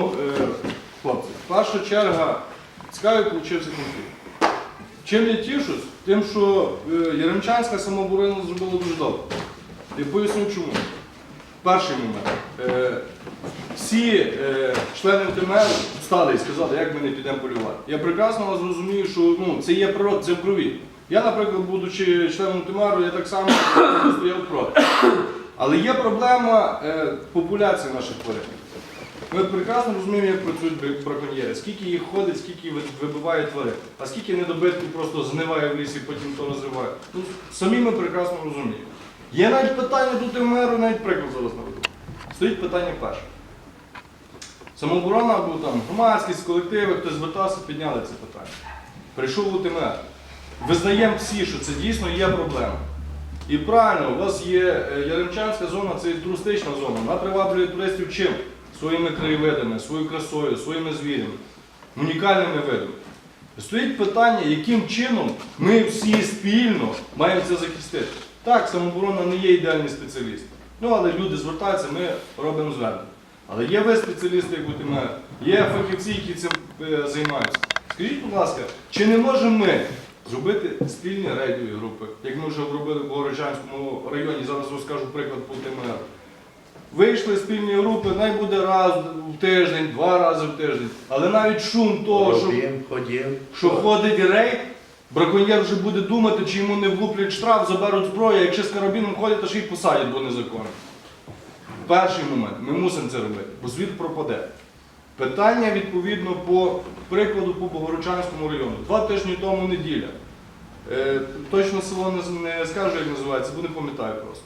Ну, е, Хлопці, перша черга цікавий получився конфлікт. Чим я тішусь? Тим, що е, Яремчанська самооборона зробила дуже добре. І поясню чому. Перший момент. Е, Всі члени ТМР встали і сказали, як ми не підемо полювати. Я прекрасно вас розумію, що ну, це є природа, це в крові. Я, наприклад, будучи членом ТМРу, я так само стояв проти. Але є проблема популяції наших тварин. Ми прекрасно розуміємо, як працюють браконьєри, скільки їх ходить, скільки ви- вибиває тварин, а скільки недобитків просто згниває в лісі, потім то розриває. Ну, самі ми прекрасно розуміємо. Є навіть питання до ТМРу, навіть приклад зараз наведу. Стоїть питання перше. Самооборона або там громадськість, колективи, хтось звертався, підняли це питання. Прийшов у ТМР. Визнаємо всі, що це дійсно є проблема. І правильно, у вас є е, Яремчанська зона, це туристична зона. Вона приваблює туристів чим? Своїми краєвидами, своєю красою, своїми звірями, унікальними видами. Стоїть питання, яким чином ми всі спільно маємо це захистити. Так, самооборона не є ідеальний спеціаліст. Ну, але люди звертаються, ми робимо звернення. Але є ви спеціалісти, як у ТМР, є фахівці, які цим е, займаються. Скажіть, будь ласка, чи не можемо ми зробити спільні рейдові групи, як ми вже робили в Горочанському районі, зараз розкажу приклад по ТМР. Вийшли спільні групи, най буде раз в тиждень, два рази в тиждень. Але навіть шум того, що, Робім, ходім. що ходить рейд, браконьєр вже буде думати, чи йому не влуплять штраф, заберуть зброю, якщо з карабіном ходять, то ще й посадять, бо незаконно. Перший момент, ми мусимо це робити, бо звіт пропаде. Питання відповідно по прикладу по Богородчанському району. Два тижні тому неділя. Е, точно село не, не скажу, як називається, бо не пам'ятаю просто.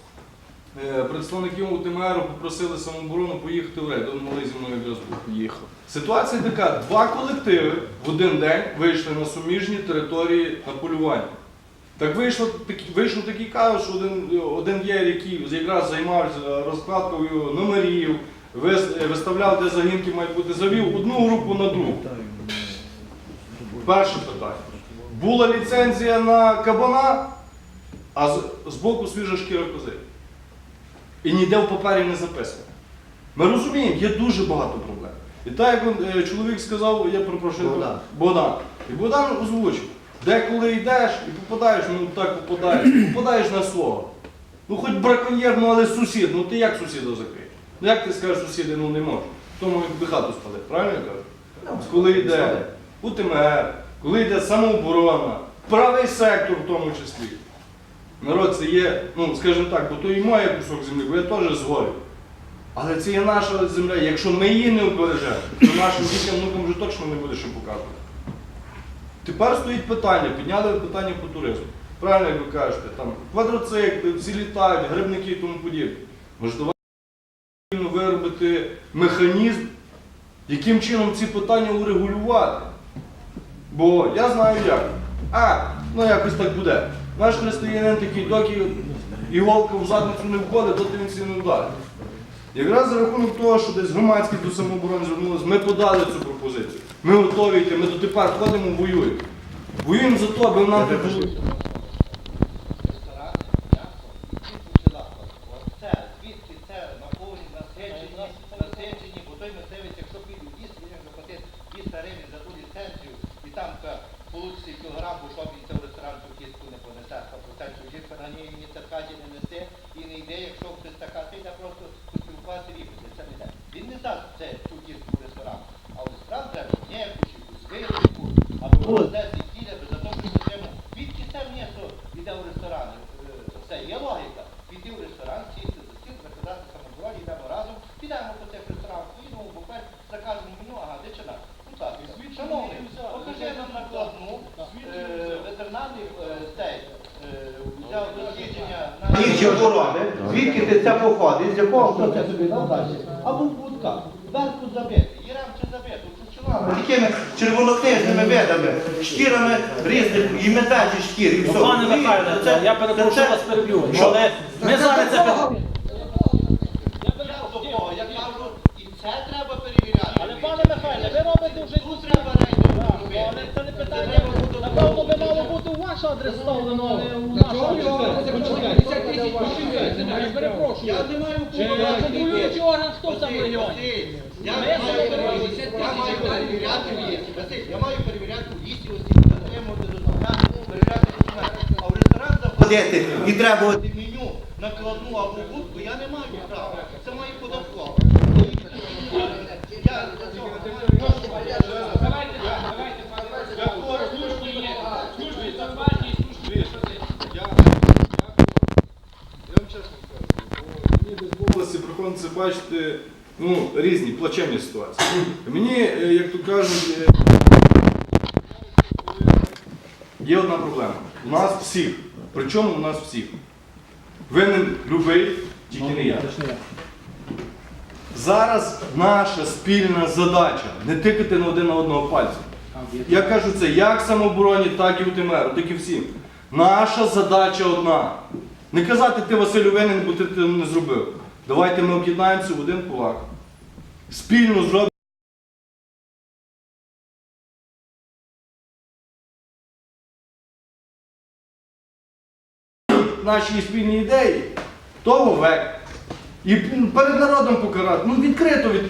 Е, представників УТМР попросили самооборону поїхати в рейд, он малий зі мною якраз був. Їхав. Ситуація така: два колективи в один день вийшли на суміжні території на полювання. Так вийшло, вийшов такий казус, що один, один є, який якраз займався розкладкою номерів, вис- виставляв, де загінки мають бути, завів одну групу на другу. Перше питання. Була ліцензія на кабана, а з, з боку свіжа шкіра кози. І ніде в папері не записано. Ми розуміємо, є дуже багато проблем. І так як е, чоловік сказав, я перепрошую, Богдан. Богдан. І Богдан озвучив, деколи йдеш і попадаєш, ну так попадаєш, попадаєш на слово. Ну хоч браконьєр, ну але сусід, ну ти як сусіда закриєш? Ну як ти скажеш сусіди, ну не можеш. Тому якби хату спалити, правильно я кажу? Коли йде УТМР, коли йде самооборона, правий сектор в тому числі. Народ це є, ну скажімо так, бо то і моє кусок землі, бо я теж згорю. Але це є наша земля. Якщо ми її не обережемо, то нашим дітям внукам вже точно не буде що показувати. Тепер стоїть питання, підняли питання по туризму. Правильно, як ви кажете, там квадроцикли, всі літають, грибники і тому подібне. Може, давайте виробити механізм, яким чином ці питання урегулювати. Бо я знаю як. А, ну якось так буде. Наш християнин такий, доки іголка в задницю не входить, доти він всі не вдарить. Якраз за рахунок того, що десь громадські до самооборони звернулися, ми подали цю пропозицію. Ми готові йти, ми дотепер ходимо, воюємо. Воюємо за то, аби нам тут було. ресторани, м'ясо, і почала. Оце, звідки це наповнені, насичені, насичені, бо той мисливець, якщо піде в ліс, він вже платить 200 гривень за ту ліцензію, і там получиться кілограм, бо що він це в ресторан цю кістку понесе, 100% жінка на ній ні церкаді не несе, і не йде, якщо хтось така, йде просто поспілкуватися віпити, це не йде. Він не дасть це, кістку в ресторан, а в ресторан треба нєвку, чи вилку, або і тіля, за те, що систему, відки це м'ясо йде в ресторан. Е, Це є логіка. Піти в ресторан, сісти за стіл, заказати самоборі, йдемо разом, підемо по цих ресторанах, поїдемо в буфет, закажемо меню, ага. Будь ласка, шановний, покажи нам накладну, е, ветеринарний е, цей, е, взяв дослідження на... Інші охорони, звідки ти це походить, з якого хто це собі далі? Або в будках, верху забити, їрем чи забити, чучела. Такими червонокнижними видами, шкірами різних, і медалі шкір, і все. Пане Михайле, Це- я перепрошую це- вас переб'ю, Що? але ми зараз це питання. Я кажу, і це треба перевіряти. Але пане Михайле, ви робите вже Тут треба рейдову але це не питання. Напевно, би мало бути у ваш адрес ставлено, а не у наш адрес. Я не маю контролюючий орган? Хто цьому регіоні? Я маю перевіряти, я маю перевіряти в перевіряти документи. А в ресторан Ходити, і треба меню, накладну або будку, я не маю права. Це має податкова. Я для цього не маю права. Давайте так, давайте, пане службі є, службі зарплатні, службі. Я, я вам чесно скажу, бо мені десь в області бачити ну, різні плачевні ситуації. Мені, е, як то кажуть, е, є одна проблема. У нас всіх, причому у нас всіх. Винен любий, тільки не я. Зараз наша спільна задача не тикати на один на одного пальця. Я кажу це як самообороні, так і УТМР, так і всім. Наша задача одна. Не казати ти Василю винен, бо ти не зробив. Давайте ми об'єднаємося в один кулак. Спільно зробимо. Наші спільні ідеї, то вовек. І перед народом покарати. Ну відкрито, від...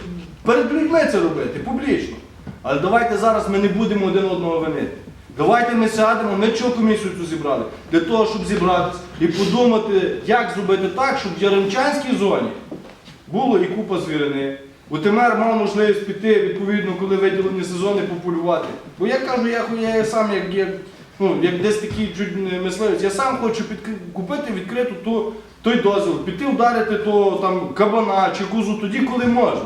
перед людьми це робити, публічно. Але давайте зараз ми не будемо один одного винити. Давайте ми сядемо, ми чого комісію цю зібрали? Для того, щоб зібратися і подумати, як зробити так, щоб в Яремчанській зоні було і купа звірини. УТМР мав можливість піти, відповідно, коли виділені сезони, пополювати. Бо я кажу, я, я сам як, як, ну, як десь такий чуть мисливець, я сам хочу підкри- купити відкриту ту, той дозвіл, піти вдарити то, там, кабана чи кузу тоді, коли можна.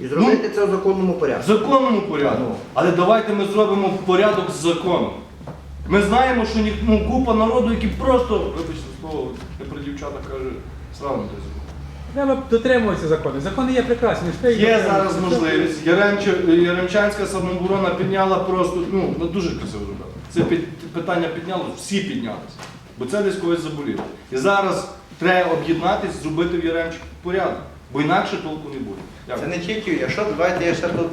І зробити це в законному В порядку. законному порядку. Але давайте ми зробимо порядок з законом. Ми знаємо, що ні, ну, купа народу, які просто, вибачте слово, я про дівчата кажу, слава Богу. Треба дотримуватися закону. Закони є прекрасні. що Є зараз можливість. Яремче- Яремчанська самооборона підняла просто, ну, ну дуже красиво зробила. Це під- питання підняло, всі піднялися. Бо це десь когось заболіло. І зараз треба об'єднатись, зробити в Яремчику порядок. Бо інакше толку не буде. Це не тільки, якщо давайте я ще тут